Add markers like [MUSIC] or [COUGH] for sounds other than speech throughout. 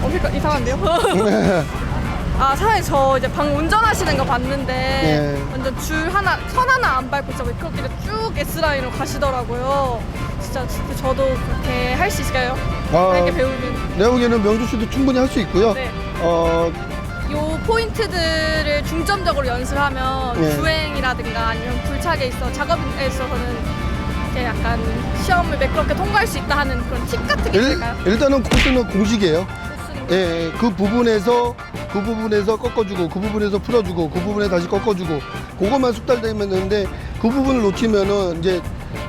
[LAUGHS] 아 사장님 저 이제 방 운전하시는 거 봤는데 네. 완전 줄 하나 선 하나 안 밟고 진짜 미끄럽게 쭉 S 라인으로 가시더라고요. 진짜, 진짜 저도 그렇게 할 수 있을까요? 아, 이렇게 배우면. 내가 보기에는 명주 씨도 충분히 할 수 있고요. 네. 어, 요 포인트들을 중점적으로 연습하면 네. 주행이라든가 아니면 불착에 있어 작업에 있어서는 이렇게 약간 시험을 매끄럽게 통과할 수 있다 하는 그런 팁 같은 게 일, 있을까요? 일단은 코스는 공식이에요. 코스는 예, 예, 그 부분에서 그 부분에서 꺾어주고 그 부분에서 풀어주고 그 부분에 다시 꺾어주고 그것만 숙달되면 되는데 그 부분을 놓치면은 이제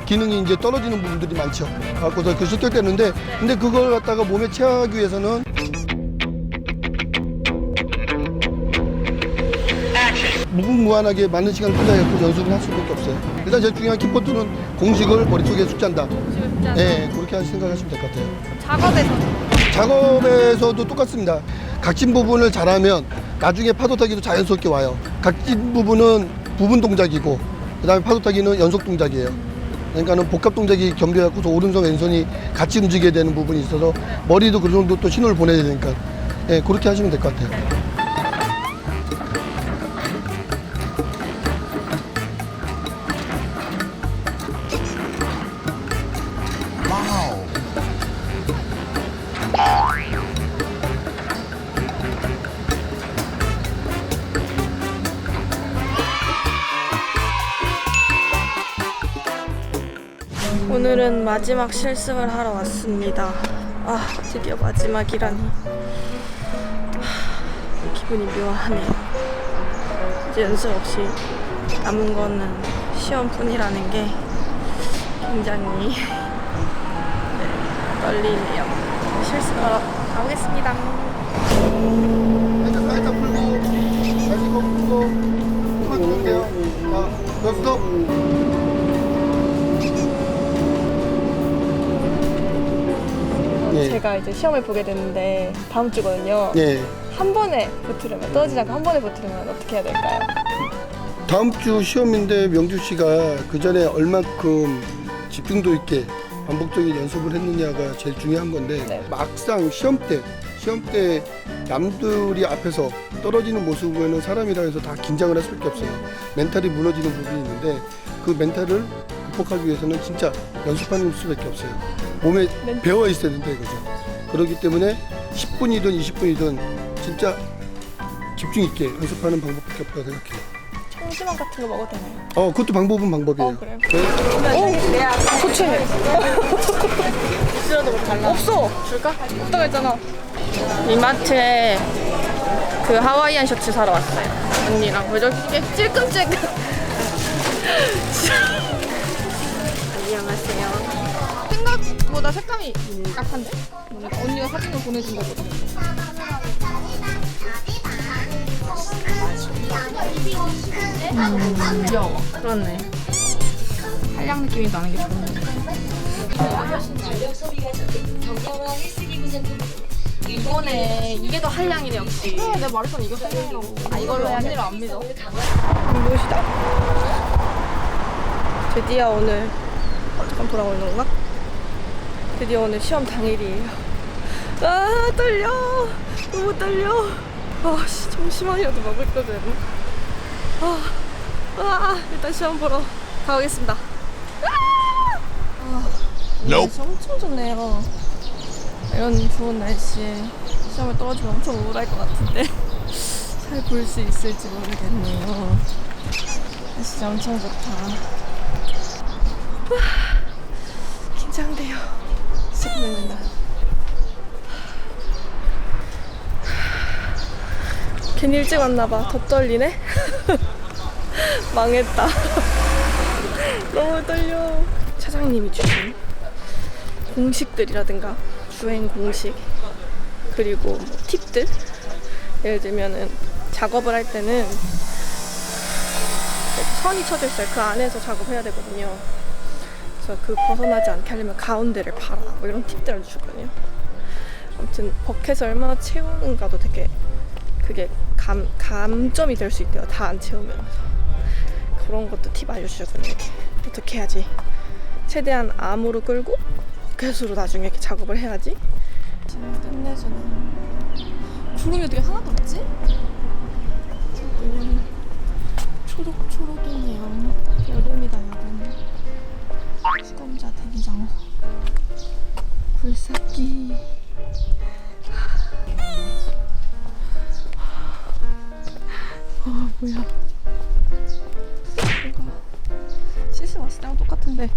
기능이 이제 떨어지는 부분들이 많죠. 갖고서 그 습득되는데 근데 그걸 갖다가 몸에 체화하기 위해서는 무궁무한하게 많은 시간 투자했고 연습을 할 수밖에 없어요. 일단 제일 중요한 키포트는 공식을 머릿속에 숙지한다. 예, 그렇게 생각하시면 될 것 같아요. 작업에서 작업에서도 똑같습니다. 각진 부분을 잘하면 나중에 파도 타기도 자연스럽게 와요. 각진 부분은 부분 동작이고 그다음에 파도 타기는 연속 동작이에요. 그러니까는 복합 동작이 겸비해갖고서 오른손 왼손이 같이 움직여야 되는 부분이 있어서 머리도 그 정도 또 신호를 보내야 되니까 예, 그렇게 하시면 될 것 같아요. 오늘은 마지막 실습을 하러 왔습니다. 아, 드디어 마지막이라니. 하, 기분이 묘하네요. 이제 연습 없이 남은 거는 시험뿐이라는 게 굉장히 [LAUGHS] 네, 떨리네요. 실습하러 가보겠습니다. 제가 이제 시험을 보게 됐는데 다음 주거든요. 예. 한 번에 붙으려면 떨어지지 않고 한 번에 붙으려면 어떻게 해야 될까요? 다음 주 시험인데 명주 씨가 그 전에 얼만큼 집중도 있게 반복적인 연습을 했느냐가 제일 중요한 건데 네. 막상 시험 때 시험 때 남들이 앞에서 떨어지는 모습을 보면 사람이라 해서 다 긴장을 할 수밖에 없어요. 멘탈이 무너지는 부분이 있는데 그 멘탈을 극복하기 위해서는 진짜 연습하는 수밖에 없어요. 몸에 멘- 배워 있어야 된다 이거죠. 그렇기 때문에 10분이든 20분이든 진짜 집중 있게 연습하는 방법밖에 없다고 생각해요. 청심환 같은 거 먹어도 되나요? 어, 그것도 방법은 방법이에요. 어, 그래요? 네. 소채. 싫어도 달라. 없어. 줄까? 없다고 했잖아. 이마트에 그 하와이안 셔츠 사러 왔어요. 언니랑 왜 저렇게 찔끔찔끔. [LAUGHS] 안녕하세요. 생각보다 색감이 약한데? 뭔가 언니가 사진을 보내준 거거든. 음, 귀여워. 그렇네. 한량 느낌이 나는 게 좋네. 이거네. 이게 더 한량이네 역시. 어, 내 말했잖아 이거 한량이라고. 아 이걸로 언니를 안 믿어. 무엇이다. 드디어 오늘 어, 잠깐 돌아오는 건가? 드디어 오늘 시험 당일이에요. 아 떨려. 너무 떨려. 아씨 잠시만이라도 먹을 거 되나? 아, 아 일단 시험 보러 가보겠습니다. 아, 날씨 엄청 좋네요. 이런 좋은 날씨에 시험을 떨어지면 엄청 우울할 것 같은데 [LAUGHS] 잘 볼 수 있을지 모르겠네요. 날씨 엄청 좋다. 시간입니다. 괜히 일찍 왔나봐. 더 떨리네? [LAUGHS] 망했다. [LAUGHS] 너무 떨려. 차장님이 주신 공식들이라든가 주행 공식 그리고 뭐 팁들 예를 들면은 작업을 할 때는 선이 쳐져 있어요. 그 안에서 작업해야 되거든요. 그래서 그 벗어나지 않게 하려면 가운데를 팔아. 뭐 이런 팁들을 주거든요. 아무튼 버켓을 얼마나 채우는가도 되게 그게 감, 감점이 될 수 있대요 다 안 채우면 그런 것도 팁 알려주셨거든요. 어떻게 해야지? 최대한 암으로 끌고 버켓으로 나중에 이렇게 작업을 해야지. 끝내주는 구름이 어떻게 하나도 없지? 조금 초록초록이네요. 아 뭐야. 씻을 왔을 때랑 똑같은데.